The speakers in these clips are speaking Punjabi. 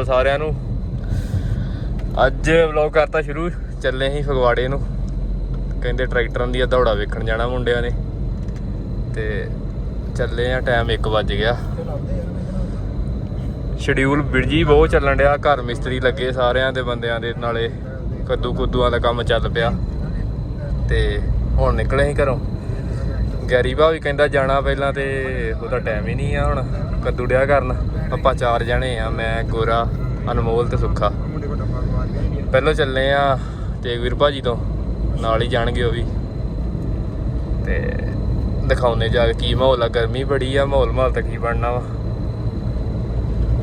ਅਕਾਲ ਸਾਰਿਆਂ ਨੂੰ। ਅੱਜ ਵਲੌਗ ਕਰਤਾ ਸ਼ੁਰੂ, ਚੱਲੇ ਹੀ ਫਗਵਾੜੇ ਨੂੰ। ਕਹਿੰਦੇ ਟਰੈਕਟਰਾਂ ਦੀ ਦੌੜਾ ਵੇਖਣ ਜਾਣਾ ਮੁੰਡਿਆਂ ਨੇ। ਤੇ ਚੱਲੇ ਆ ਟਾਈਮ 1 ਵੱਜ ਗਿਆ। ਸ਼ਡਿਊਲ ਬਿਰਜੀ ਬਹੁਤ ਚੱਲਣ ਡਿਆ, ਘਰ ਮਿਸਤਰੀ ਲੱਗੇ ਸਾਰਿਆਂ ਦੇ ਬੰਦਿਆਂ ਦੇ ਨਾਲੇ। ਕੱਦੂ ਕੁੱਦੂਆਂ ਦਾ ਕੰਮ ਚੱਲ ਪਿਆ। ਤੇ ਹੁਣ ਨਿਕਲੇ ਅਸੀਂ ਘਰੋਂ। ਗੈਰੀ ਵੀ ਕਹਿੰਦਾ ਜਾਣਾ ਪਹਿਲਾਂ ਤੇ ਉਹਦਾ ਟਾਈਮ ਹੀ ਨਹੀਂ ਆ ਹੁਣ, ਕੱਦੂ ਡਿਆ ਕਰਨ। ਆਪਾਂ ਚਾਰ ਜਣੇ ਆ, ਮੈਂ, ਗੋਰਾ, ਅਨਮੋਲ ਤੇ ਸੁੱਖਾ। ਪਹਿਲਾਂ ਚੱਲੇ ਆ ਤੇਗਵੀਰ ਭਾਜੀ ਤੋਂ, ਨਾਲ ਹੀ ਜਾਣਗੇ ਉਹ ਵੀ। ਤੇ ਦਿਖਾਉਨੇ ਜਾ ਕੇ ਕੀ ਮਾਹੌਲ ਆ, ਗਰਮੀ ਬੜੀ ਆ, ਮਾਹੌਲ ਮਾਹੌਲ ਤਾਂ ਕੀ ਬਣਨਾ ਵਾ।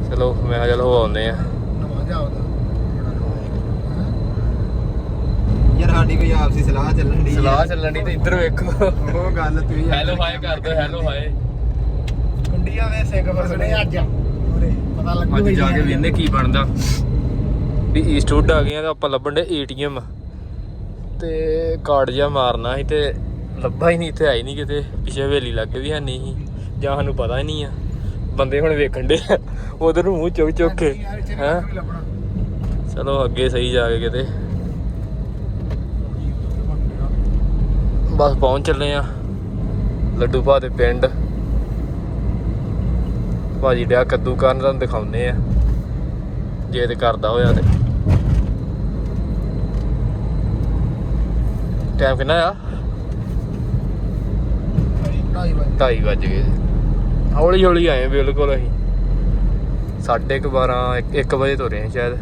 ਚਲੋ, ਮੈਂ ਕਿਹਾ ਚਲ ਹੋ ਆਉਂਦੇ ਆ। ਯਾਰ ਸਾਡੀ ਕੋਈ ਆਪਸੀ ਸਲਾਹ ਚੱਲਣ ਦੀ ਸਲਾਹ ਚੱਲਣ ਦੀ ਤੇ ਇੱਧਰ ਵੇਖੋ। ਉਹ ਗੱਲ ਤੁਸੀਂ ਹੈਲੋ ਹਾਏ ਕਰ ਦੋ ਹੈਲੋ ਹਾਏ ਕੁੰਡੀਆਂ ਦੇ ਸਿੰਘ ਫਸਣੇ ਅੱਜ। ਪਤਾ ਲੱਗੂ ਅੱਜ ਜਾ ਕੇ ਵੇਖਦੇ ਕੀ ਬਣਦਾ। ਵੀ ਈਸਟਵੁੱਡ ਆ ਗਏ ਆ ਤਾਂ ਆਪਾਂ ਲੱਭਣ ਦੇ ਏਟੀਐਮ। ਤੇ ਕਾਰਡ ਜਿਹਾ ਮਾਰਨਾ ਸੀ ਤੇ ਲੱਭਾ ਹੀ ਨਹੀਂ ਇੱਥੇ ਆਈ ਨਹੀਂ ਕਿਤੇ। ਪਿਛੇ ਹਵੇਲੀ ਲੱਗੇ ਵੀ ਹੈ ਨਹੀਂ। ਸੀ ਜਾਂ ਸਾਨੂੰ ਪਤਾ ਹੀ ਨਹੀਂ ਆ। ਬੰਦੇ ਹੁਣ ਵੇਖਣ ਦੇ ਉਧਰ ਨੂੰ ਮੂੰਹ ਚੁੱਕ ਚੁੱਕ ਕੇ ਹੈਂ? ਚਲੋ ਅੱਗੇ ਸਹੀ ਜਾ ਕੇ ਕਿਤੇ। ਬਸ ਪਹੁੰਚ ਚੱਲੇ ਆ। ਲੱਡੂ ਭਾ ਦੇ ਪਿੰਡ। ਭਾਜੀ ਡਿਆ ਕੱਦੂ ਕਰਨ ਤੁਹਾਨੂੰ ਦਿਖਾਉਂਦੇ ਆ। ਜੇ ਤੇ ਕਰਦਾ ਹੋਇਆ ਤੇ। ਟਾਈਮ ਕਿੰਨਾ ਆ? 2:30 ਵੱਜ ਗਏ। ਹੌਲੀ ਹੌਲੀ ਆਏ ਬਿਲਕੁਲ ਅਸੀਂ। ਸਾਢੇ ਕੁ 12 1 ਵਜੇ ਤੁਰੇ ਹਾਂ ਸ਼ਾਇਦ।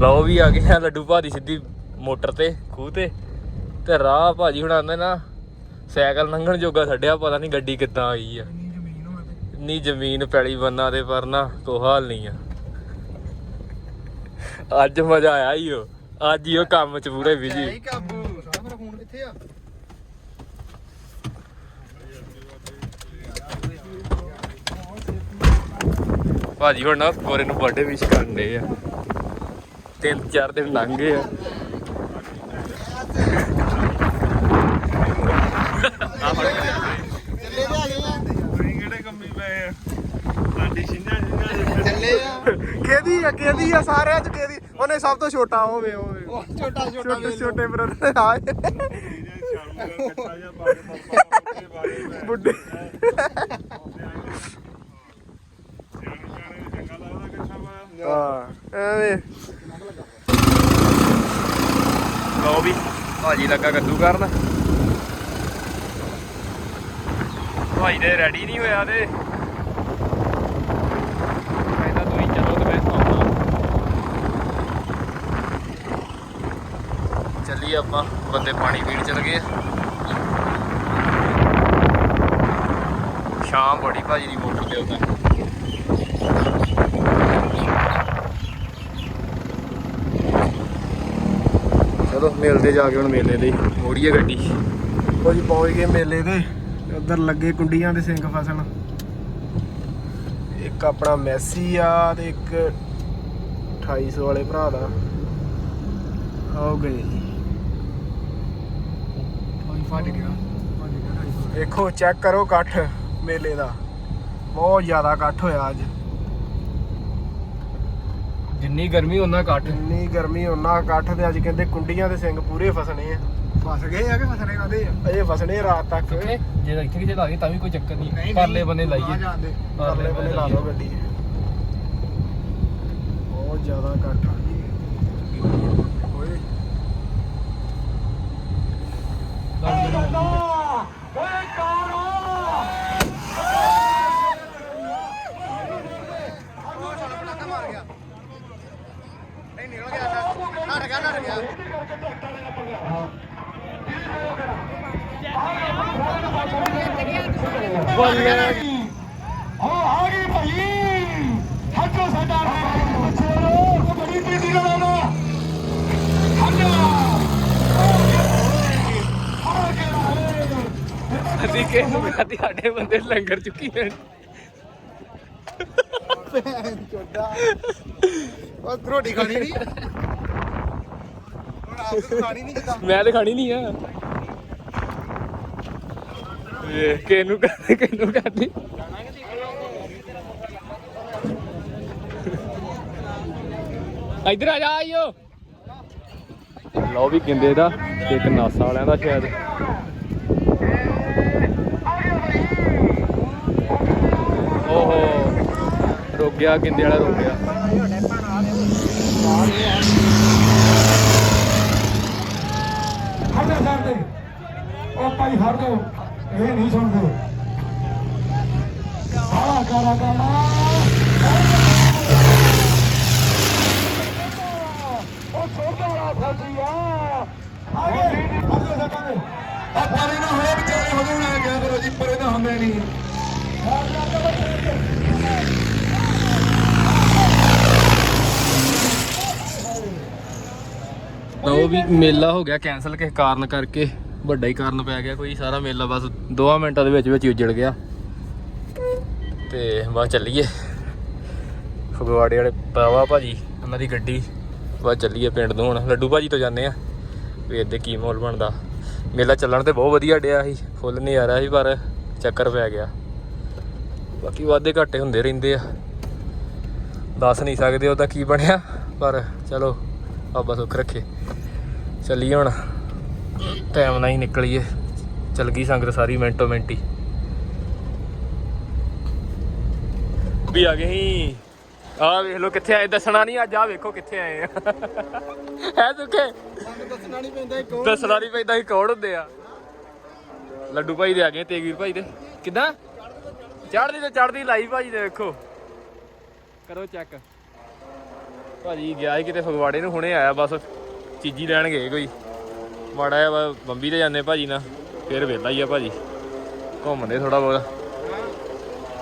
ਲਓ ਵੀ ਆ ਗਏ ਆ ਲੱਡੂ ਭਾਜੀ ਸਿੱਧੀ ਮੋਟਰ ਤੇ ਖੂਹ ਤੇ। ਤੇ ਰਾਹ ਭਾਜੀ ਹੁਣ ਆਂਦੇ ਨਾ ਸਾਈਕਲ ਲੰਘਣ ਜੋਗਾ ਛੱਡਿਆ ਪਤਾ ਨਹੀਂ ਗੱਡੀ ਕਿੱਦਾਂ ਆਈ ਆ। ਇੰਨੀ ਜ਼ਮੀਨ ਪੈਲੀ ਬੰਨਾ ਦੇ ਪਰ ਨਾ ਕੋ ਹਾਲ ਨਹੀਂ ਆ। ਅੱਜ ਮਜ਼ਾ ਆਇਆ ਈ ਓ। ਅੱਜ ਹੀ ਉਹ ਕੰਮ ਚ ਪੂਰੇ ਬਿਜ਼ੀ ਕਾਬੂ ਮੇਰਾ ਫੋਨ ਕਿੱਥੇ ਆ? ਭਾਜੀ ਹੁਣ ਨਾ ਗੋਰੇ ਨੂੰ ਬਰਥਡੇ ਵਿਸ਼ ਕਰਨ ਦੇ ਆ। ਤਿੰਨ ਚਾਰ ਦਿਨ ਲੰਘ ਗਏ ਆ। ਕਿਹਦੀ ਆ ਕਿਹਦੀ ਆ ਸਾਰਿਆਂ ਚ ਕਿਹਦੀ? ਉਹਨੇ ਸਭ ਤੋਂ ਛੋਟਾ ਹੋਵੇ ਹੋਵੇ। ਉਹ ਛੋਟਾ ਛੋਟਾ ਛੋਟੇ ਛੋਟੇ ਬ੍ਰਦਰ ਆਏ ਸ਼ਰਮ ਦਾ ਕੱਟਾ ਜਿਹਾ ਪਾ ਕੇ ਪਾਪਾ ਉੱਤੇ ਬਾਰੇ ਮੈਂ ਬੁੱਢੇ। ਚੰਗਾ ਲੱਗਦਾ ਕਿੱਥਾ ਵਾ ਹਾਂ ਐਵੇਂ। ਲਓ ਵੀ। ਭਾਜੀ ਲੱਗਾ ਕੱਦੂ ਕਰਨ। ਭਾਈ ਦੇ ਰੈਡੀ ਨਹੀਂ ਹੋਇਆ ਤੇ। ਕਹਿੰਦਾ ਤੁਸੀਂ ਚਲੋ ਤੇ ਮੈਂ ਆਉਣਾ ਚੱਲੀ ਆਪਾਂ, ਬੰਦੇ ਪਾਣੀ ਪੀਣ ਚਲ ਗਏ। ਸ਼ਾਮ ਬੜੀ ਭਾਜੀ ਦੀ ਮੋਟਰ ਤੇ ਆਉਂਦਾ ਚਲੋ ਮਿਲਦੇ ਜਾ ਕੇ ਹੁਣ ਮੇਲੇ ਦੇ ਮੋੜੀਏ ਗੱਡੀ। ਉਹ ਜੀ ਪਹੁੰਚ ਗਏ ਮੇਲੇ ਤੇ ਉਧਰ ਲੱਗੇ ਕੁੰਡੀਆਂ ਦੇ ਸਿੰਘ ਫਸਣ। ਇੱਕ ਆਪਣਾ ਮੈਸੀ ਆ ਤੇ ਇੱਕ 2800 ਵਾਲੇ ਭਰਾ ਦਾ। ਆਓ ਗਏ ਜੀ। ਫਟ ਗਿਆ। ਦੇਖੋ ਚੈੱਕ ਕਰੋ ਇਕੱਠ ਮੇਲੇ ਦਾ। ਬਹੁਤ ਜ਼ਿਆਦਾ ਇਕੱਠ ਹੋਇਆ ਅੱਜ। ਜਿੰਨੀ ਗਰਮੀ ਉਹਨਾਂ ਘੱਟ। ਇੰਨੀ ਗਰਮੀ ਉਹਨਾਂ ਇਕੱਠ ਤੇ ਅੱਜ ਕਹਿੰਦੇ ਕੁੰਡੀਆਂ ਦੇ ਸਿੰਘ ਪੂਰੇ ਫਸਣੇ ਆ। ਫਸ ਗਏ ਆ ਕਿ ਫਸਣੇ ਕਾਦੇ ਆ? ਅਜੇ ਫਸਣੇ ਰਾਤ ਤੱਕ। ਜੇ ਇੱਥੇ ਕਿਤੇ ਲਾ ਗਏ ਤਾਂ ਵੀ ਕੋਈ ਚੱਕਰ ਨਹੀਂ। ਨਹੀਂ, ਪਰਲੇ ਬੰਨੇ ਲਾਈਏ। ਜਾਂਦੇ ਪਰਲੇ ਬੰਨੇ ਲਾ ਲਓ ਗੱਡੀ। ਬਹੁਤ ਜ਼ਿਆਦਾ ਇਕੱਠ ਆ ਜੀ। ਓਏ। ਕਿਸੇ ਨੂੰ ਸਾਡੇ ਬੰਦੇ ਲੰਗਰ ਚੁੱਕੀ ਹੈ ਭੈਣ ਉਹ ਰੋਟੀ ਖਾਣੀ ਨਹੀਂ। ਮੈਂ ਤੇ ਖਾਣੀ ਨਹੀਂ ਆ। ਵੇਖ ਕੇ ਨੂੰ ਕਰ ਕੇ ਨੂੰ ਕਰਦੀ? ਇੱਧਰ ਆ ਜਾ ਆਇਓ ਲਓ ਵੀ ਗਿੰਦੇ ਦਾ ਇੱਕ ਨਾਸਾ ਵਾਲਿਆਂ ਦਾ ਸ਼ਾਇਦ। ਓਹੋ। ਰੁਕ ਗਿਆ ਗਿੰਦੇ ਵਾਲਾ ਰੁਕ ਗਿਆ। ਹਟੇ ਕਰਦੇ ਉਹ ਭਾਈ ਹਟ ਜਾਓ। ਇਹ ਨਹੀਂ ਸੁਣਦੇ। ਆਹ ਕਾਲਾ ਕਾਲਾ ਉਹ ਛੋਟਾ ਵਾਲਾ ਫੌਜੀ ਆ। ਆਗੇ ਹਟ ਜਾਓ ਸਾਡੇ ਆ ਪਾਣੀ ਨਾ ਹੋਏ ਵਿਚਾਰੇ ਹੋ ਜਾਣਾ ਕਿਆ ਕਰੋ ਜੀ ਪਰੇ ਤਾਂ ਹੁੰਦੇ ਨਹੀਂ। ਵੀ ਮੇਲਾ ਹੋ ਗਿਆ ਕੈਨਸਲ ਕਿਸੇ ਕਾਰਨ ਕਰਕੇ, ਵੱਡਾ ਹੀ ਕਾਰਨ ਪੈ ਗਿਆ ਕੋਈ, ਸਾਰਾ ਮੇਲਾ ਬਸ 2 ਮਿੰਟਾਂ ਦੇ ਵਿੱਚ ਵਿੱਚ ਹੀ ਉੱਜੜ ਗਿਆ। ਤੇ ਬਸ ਚੱਲੀਏ। ਫਗਵਾੜੇ ਵਾਲੇ ਪਾਵਾ ਭਾਜੀ, ਉਹਨਾਂ ਦੀ ਗੱਡੀ, ਬਸ ਚੱਲੀਏ ਪਿੰਡ ਨੂੰ ਹੁਣ। ਲੱਡੂ ਭਾਜੀ ਤੋਂ ਜਾਂਦੇ ਆ ਵੇਖਦੇ ਕੀ ਮਾਹੌਲ ਬਣਦਾ। ਮੇਲਾ ਚੱਲਣ ਤੇ ਬਹੁਤ ਵਧੀਆ ਡਿਆ ਸੀ, ਫੁੱਲ ਨਹੀਂ ਆ ਰਿਹਾ ਸੀ, ਪਰ ਚੱਕਰ ਪੈ ਗਿਆ। ਬਾਕੀ ਵਾਧੇ ਘਾਟੇ ਹੁੰਦੇ ਰਹਿੰਦੇ ਆ। ਦੱਸ ਨਹੀਂ ਸਕਦੇ ਉਹਦਾ ਕੀ ਬਣਿਆ, ਪਰ ਚਲੋ ਬਾਬਾ ਸੁੱਖ ਰੱਖੇ। ਚੱਲੀਏ ਹੁਣ। ਟਾਈਮ ਨਾਲ ਹੀ ਨਿਕਲੀਏ। ਚੱਲ ਗਈ ਸੰਗਤ ਸਾਰੀ ਮਿੰਟੋ ਮਿੰਟੀ। ਵੀ ਆ ਗਏ ਹੀ ਆ ਵੇਖ ਲੋ ਕਿੱਥੇ ਆਏ। ਦੱਸਣਾ ਨਹੀਂ ਅੱਜ ਆ ਵੇਖੋ ਕਿੱਥੇ ਆਏ ਆ। ਹੈ ਸੁੱਖੇ। ਦੱਸਣਾ ਨਹੀਂ ਪੈਂਦਾ ਇੱਕ ਦੱਸਣਾ ਨਹੀਂ ਪੈਂਦਾ ਸੀ ਕੌਣ ਹੁੰਦੇ ਆ। ਲੱਡੂ ਭਾਈ ਦੇ ਆ ਗਏ ਤੇਗਵੀਰ ਭਾਈ ਦੇ। ਕਿੱਦਾਂ? ਚੜਦੀ ਤੇ ਚੜਦੀ ਲਾਈ ਭਾਜੀ ਦੇ ਵੇਖੋ। ਕਰੋ ਚੈੱਕ ਭਾਜੀ ਗਿਆ ਸੀ ਕਿਤੇ ਫਗਵਾੜੇ ਨੂੰ, ਹੁਣੇ ਆਇਆ ਬਸ। ਚੀਜੀ ਲੈਣ ਗਏ ਕੋਈ। ਮਾੜਾ ਜਿਹਾ ਬੰਬੀ ਤੇ ਜਾਂਦੇ ਭਾਜੀ ਨਾਲ, ਫੇਰ ਵੇਲਾ ਹੀ ਆ ਭਾਜੀ। ਘੁੰਮਦੇ ਥੋੜਾ ਬਹੁਤ।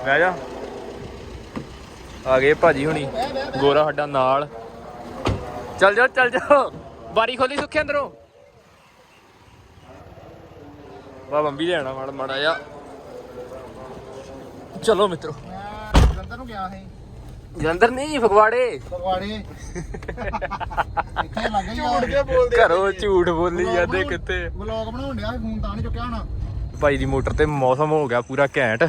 ਬਹਿ ਜਾ। ਆ ਗਏ ਭਾਜੀ ਹੁਣੀ, ਗੋਰਾ ਸਾਡਾ ਨਾਲ। ਚੱਲ ਜਾ ਚੱਲ ਜਾ ਬਾਰੀ ਖੋਲੀ ਸੁੱਖੇ ਅੰਦਰੋਂ। ਵਾ, ਬੰਬੀ ਲੈਣਾ ਮਾੜਾ ਮਾੜਾ ਜਾ ਚਲੋ ਮਿੱਤਰੋ। ਜੰਦਰ ਨੂੰ ਗਿਆ ਸੀ। ਜਲੰਧਰ ਨਹੀਂ ਫਗਵਾੜੇ। ਫਗਵਾੜੇ। ਇੱਥੇ ਲੱਗ ਗਈ ਝੂਠ ਕੇ ਬੋਲਦੇ ਘਰੋਂ ਝੂਠ ਬੋਲੀ ਜਾਂਦੇ ਕਿੱਥੇ? ਵਲੌਗ ਬਣਾਉਣ ਡਿਆ ਫੋਨ ਤਾਂ ਨਹੀਂ ਚੁੱਕਿਆ ਹੋਣਾ। ਭਾਈ ਦੀ ਮੋਟਰ ਤੇ ਮੌਸਮ ਹੋ ਗਿਆ ਪੂਰਾ ਘੈਂਟ।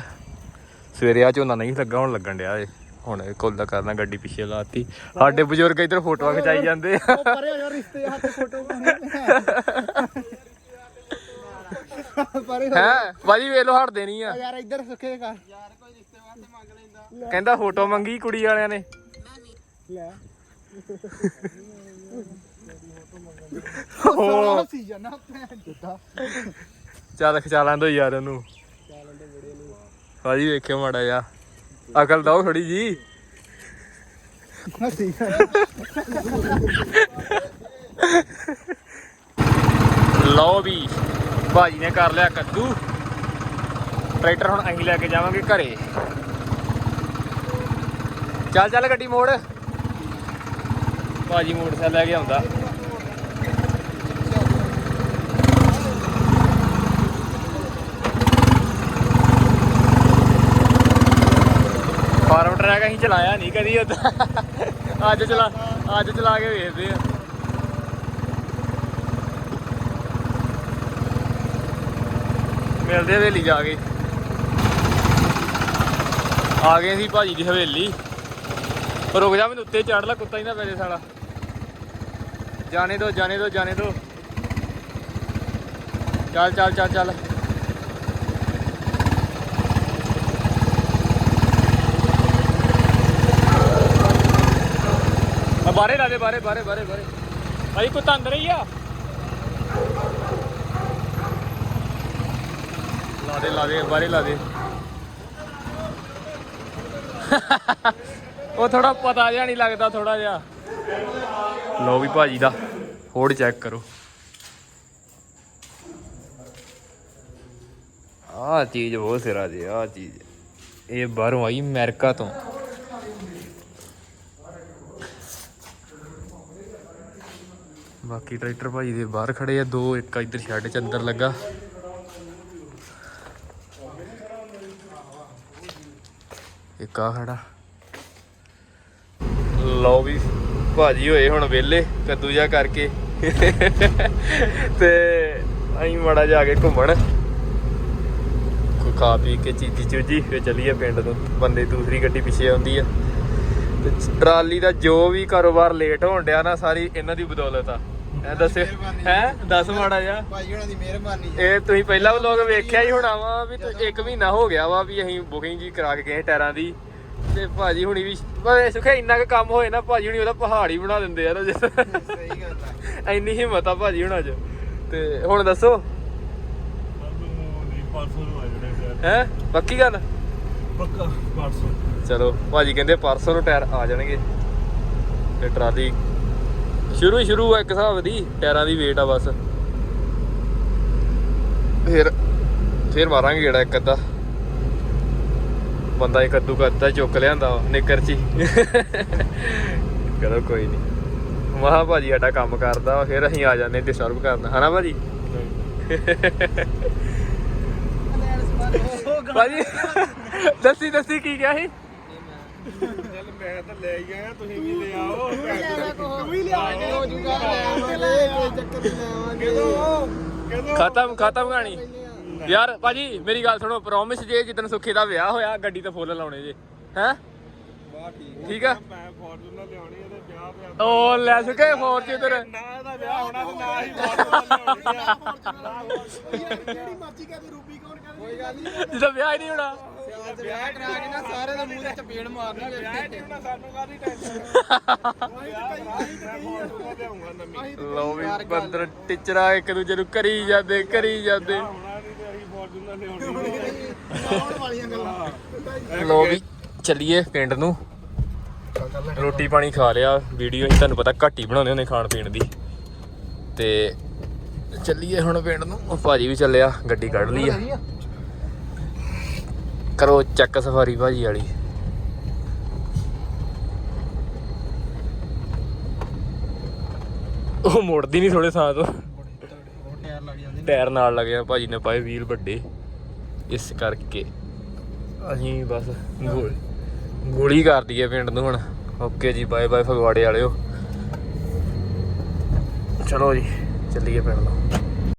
ਸਵੇਰੇ ਆ ਝੋਨਾ ਨਹੀਂ ਲੱਗਾ ਹੁਣ ਲੱਗਣ ਡਿਆ ਏ। ਹੁਣ ਇਹ ਕੁੱਲ ਦਾ ਕਰਨਾ ਗੱਡੀ ਪਿੱਛੇ ਲਾਤੀ। ਸਾਡੇ ਬਜ਼ੁਰਗ ਇੱਧਰ ਫੋਟੋਆਂ ਖਿਚਾਈ ਜਾਂਦੇ ਆ। ਉਹ ਪਰੇ ਯਾਰ ਰਿਸ਼ਤੇ ਹੱਥ ਫੋਟੋ ਪਰੇ ਹੋ? ਭਾਜੀ ਵੇਖ ਲੋ ਹਟਦੇ ਨਹੀਂ ਆ। ਯਾਰ ਇੱਧਰ ਸੁੱਖੇ ਕਰ ਯਾਰ ਕੋਈ ਰਿਸ਼ਤੇ ਵਾਸਤੇ ਮੰਗ ਲੈਂਦਾ। ਕਹਿੰਦਾ ਫੋਟੋ ਮੰਗੀ ਕੁੜੀ ਵਾਲਿਆਂ ਨੇ। ਲੈ। ਓ ਉਹ ਸੀ ਜਨਾ ਭੈਣ ਚੋਦਾ ਚੱਲ ਖਿਚਾ ਲੈਂਦੋ ਯਾਰ ਉਹਨੂੰ। ਭਾਜੀ ਵੇਖਿਓ ਮਾੜਾ ਜਾ ਅਕਲ ਦਓ ਥੋੜੀ ਜੀ। ਲਓ ਵੀ। ਭਾਜੀ ਨੇ ਕਰ ਲਿਆ ਕੱਦੂ। ਟਰੈਕਟਰ ਹੁਣ ਅਸੀਂ ਲੈ ਕੇ ਜਾਵਾਂਗੇ ਘਰੇ। ਚੱਲ ਚੱਲ ਗੱਡੀ ਮੋੜ। ਭਾਜੀ ਮੋਟਰਸਾਈਕਲ ਲੈ ਕੇ ਆਉਂਦਾ। ਫਾਰਮ ਟਰੈਕ ਅਸੀਂ ਚਲਾਇਆ ਨਹੀਂ ਕਦੀ ਉਦਾਂ। ਅੱਜ ਚਲਾ ਅੱਜ ਚਲਾ ਕੇ ਵੇਖਦੇ ਆ। ਮਿਲਦੇ ਹਵੇਲੀ ਜਾ ਕੇ। ਆ ਗਏ ਸੀ ਭਾਜੀ ਦੀ ਹਵੇਲੀ। ਰੁਕ ਜਾ ਮੈਨੂੰ ਉੱਤੇ ਚੜ ਲੈ, ਕੁੱਤਾ ਹੀ ਨਾ ਪੈ ਜੇ ਸਾਲਾ। ਜਾਣੇ ਦੋ ਜਾਣੇ ਦੋ ਜਾਣੇ ਦੋ। ਚੱਲ ਚੱਲ ਚੱਲ ਚੱਲ। ਆ ਬਾਰੇ ਲਾ ਦੇ ਬਾਰੇ ਬਾਰੇ ਬਾਰੇ ਬਾਰੇ ਭਾਈ, ਕੁੱਤਾ ਅੰਦਰ ਹੀ ਆ। ਲਾ ਦੇ ਲਾ ਦੇ ਬਾਰੇ ਲਾ ਦੇ। ਉਹ ਥੋੜਾ ਪਤਾ ਜਿਹਾ ਨਹੀਂ ਲੱਗਦਾ ਥੋੜਾ ਜਿਹਾ। ਲਓ ਵੀ ਭਾਜੀ ਦਾ ਫੋੜ ਚੈੱਕ ਕਰੋ। ਆਹ ਚੀਜ਼ ਬਹੁਤ ਸਿਰਾ ਜੀ, ਆਹ ਚੀਜ਼। ਇਹ ਬਾਹਰੋਂ ਆਈ ਅਮਰੀਕਾ ਤੋਂ। ਬਾਕੀ ਟਰੈਕਟਰ ਭਾਜੀ ਦੇ ਬਾਹਰ ਖੜੇ ਆ, ਦੋ, ਇੱਕ ਇੱਧਰ ਸ਼ੈੱਡ ਚ ਅੰਦਰ ਲੱਗਾ। ਇੱਕ ਆ ਖੜਾ। ਲਓ ਵੀ, ਭਾਜੀ ਹੋਏ ਹੁਣ ਵਿਹਲੇ ਕੱਦੂ ਜਾ ਕਰਕੇ। ਤੇ ਅਸੀਂ ਮੜਾ ਜਾ ਕੇ ਘੁੰਮਣ। ਕੋ ਖਾ ਪੀ ਕੇ ਚੀਜੀ ਚੂਜੀ, ਫਿਰ ਚਲੀਏ ਪਿੰਡ ਤੋਂ। ਬੰਦੇ ਦੂਸਰੀ ਗੱਡੀ ਪਿੱਛੇ ਆਉਂਦੀ ਆ। ਤੇ ਟਰਾਲੀ ਦਾ ਜੋ ਵੀ ਕਾਰੋਬਾਰ ਲੇਟ ਹੋਣ ਡਿਆ ਨਾ, ਸਾਰੀ ਇਹਨਾਂ ਦੀ ਬਦੌਲਤ ਆ। ਐ ਦੱਸੇ ਹੈ ਦੱਸ ਮਾੜਾ ਜਿਹਾ। ਭਾਈ ਉਹਨਾਂ ਦੀ ਮਿਹਰਬਾਨੀ ਇਹ ਤੁਸੀਂ ਪਹਿਲਾਂ ਵਲੋਗ ਵੇਖਿਆ ਹੀ ਹੋਣਾ ਵਾ ਵੀ ਤੁ- ਇੱਕ ਮਹੀਨਾ ਹੋ ਗਿਆ ਵਾ ਵੀ ਅਸੀਂ ਬੁਕਿੰਗ ਜੀ ਕਰਾ ਕੇ ਗਏ ਟਾਇਰਾਂ ਦੀ। ਤੇ ਭਾਜੀ ਹੁਣੀ ਵੀ ਪਰ ਸੁਖੇ ਇੰਨਾ ਕੁ ਕੰਮ ਹੋਏ ਨਾ ਭਾਜੀ ਹੁਣੀ ਉਹਦਾ ਪਹਾੜ ਹੀ ਬਣਾ ਦਿੰਦੇ ਯਾਰ ਉਹਦੇ। ਸਹੀ ਗੱਲ ਆ। ਇੰਨੀ ਹਿੰਮਤ ਆ ਭਾਜੀ ਹੁਣਾਂ 'ਚ। ਤੇ ਹੁਣ ਦੱਸੋ? ਹੈ? ਪੱਕੀ ਗੱਲ? ਪੱਕਾ ਚਲੋ ਭਾਜੀ ਕਹਿੰਦੇ ਪਰਸੋਂ ਨੂੰ ਟਾਇਰ ਆ ਜਾਣਗੇ। ਤੇ ਟਰਾਲੀ ਸ਼ੁਰੂ ਸ਼ੁਰੂ ਆ ਇੱਕ ਹਿਸਾਬ ਦੀ ਟਾਇਰਾਂ ਦੀ ਵੇਟ ਆ ਬਸ। ਫਿਰ ਫਿਰ ਮਾਰਾਂਗੇ ਗੇੜਾ ਇੱਕ ਅੱਧਾ। ਬੰਦਾ ਇੱਕ ਕੱਦੂ ਕਰਦਾ ਚੁੱਕ ਲਿਆਂਦਾ ਨਿੱਕਰ ਚ ਕਰੋ ਕੋਈ ਨਹੀਂ ਮਹਾ ਭਾਜੀ ਸਾਡਾ ਕੰਮ ਕਰਦਾ ਫਿਰ ਅਸੀਂ ਆ ਜਾਂਦੇ ਡਿਸਟਰਬ ਕਰਦਾ ਹਨਾ ਭਾਜੀ? ਭਾਜੀ ਦੱਸੀ ਦੱਸੀ ਕੀ ਕਿਹਾ ਸੀ? ਮੈਂ ਤਾਂ ਲੈ ਹੀ ਆਇਆ ਤੁਸੀਂ ਵੀ ਲੈ ਆਓ। ਤੂੰ ਵੀ ਲਿਆ ਕੇ ਹੋ ਜੂਗਾ ਲੈ ਕੋਈ ਚੱਕਰ ਨਹੀਂ ਲੈਵਾਂਗੇ ਕਦੋਂ? ਖਤਮ ਖਤਮ ਕਹਾਣੀ। ਯਾਰ ਭਾਜੀ ਮੇਰੀ ਗੱਲ ਸੁਣੋ ਪ੍ਰੋਮਿਸ ਜੇ ਜਿੱਦਣ ਸੁੱਖੇ ਦਾ ਵਿਆਹ ਹੋਇਆ ਗੱਡੀ ਤੇ ਫੁੱਲ ਲਾਉਣੇ ਜੇ। ਹੈ? ਠੀਕ ਆ। ਮੈਂ ਫੋਰਚੂਨਰ ਲਿਆਉਣੀ ਇਹਦੇ ਵਿਆਹ ਪਿਆ ਉਹ ਲੈ ਸੁੱਕੇ ਫੋਰਚੂਨਰ ਨਾ ਇਹਦਾ ਵਿਆਹ ਹੋਣਾ ਤੇ ਨਾ ਹੀ ਫੋਰਚੂਨਰ ਲਿਆਉਣੀ ਆ। ਜਿਹੜੀ ਮਰਜ਼ੀ ਕਹਦੇ ਰੂਪੀ ਕੌਣ ਕਹਿੰਦੇ ਕੋਈ ਗੱਲ ਨਹੀਂ ਜਦੋਂ ਵਿਆਹ ਹੀ ਨਹੀਂ ਹੋਣਾ। ਵਿਆਹ ਕਰਾ ਕੇ ਨਾ ਸਾਰੇ ਦੇ ਮੂੰਹ ਤੇ ਚਪੇੜ ਮਾਰਨੀ ਵਿਆਹ ਨਹੀਂ ਹੋਣਾ ਸਾਨੂੰ ਕਾਹਦੀ ਟੈਨਸ਼ਨ ਮੈਂ ਫੋਰਚੂਨਰ ਲਿਆਉਂਗਾ ਨਵੀਂ ਲੋ ਵੀ ਬੰਦਰ ਟੀਚਰਾਂ ਇੱਕ ਦੂਜੇ ਨੂੰ ਕਰੀ ਜਾਂਦੇ ਕਰੀ ਜਾਂਦੇ। ਲੋ ਵੀ ਚੱਲੀਏ ਪਿੰਡ ਨੂੰ। ਰੋਟੀ ਪਾਣੀ ਖਾ ਲਿਆ ਵੀਡੀਓ ਅਸੀਂ ਤੁਹਾਨੂੰ ਪਤਾ ਘੱਟ ਹੀ ਬਣਾਉਂਦੇ ਹੁੰਦੇ ਖਾਣ ਪੀਣ ਦੀ। ਤੇ ਚੱਲੀਏ ਹੁਣ ਪਿੰਡ ਨੂੰ। ਉਹ ਭਾਜੀ ਵੀ ਚੱਲਿਆ ਗੱਡੀ ਕੱਢ ਲਈ ਆ? ਕਰੋ ਚੱਕ ਸਫਾਰੀ ਭਾਜੀ ਵਾਲੀ। ਉਹ ਮੁੜਦੀ ਨਹੀਂ ਥੋੜੇ ਸਾਹ ਤੋਂ। ਟਾਇਰ ਲੱਗ ਜਾਂਦੇ ਨਾਲ ਲੱਗਿਆ ਭਾਜੀ ਨੇ ਪਾਏ ਵੀਲ ਵੱਡੇ। ਇਸ ਕਰਕੇ ਅਸੀਂ ਬਸ ਗੋਲ ਗੋਲੀ ਕਰ ਦਈਏ ਪਿੰਡ ਨੂੰ ਹੁਣ। ਓਕੇ ਜੀ, ਬਾਏ ਬਾਏ ਫਗਵਾੜੇ ਵਾਲਿਓ। ਚਲੋ ਜੀ, ਚੱਲੀਏ ਪਿੰਡ ਨੂੰ।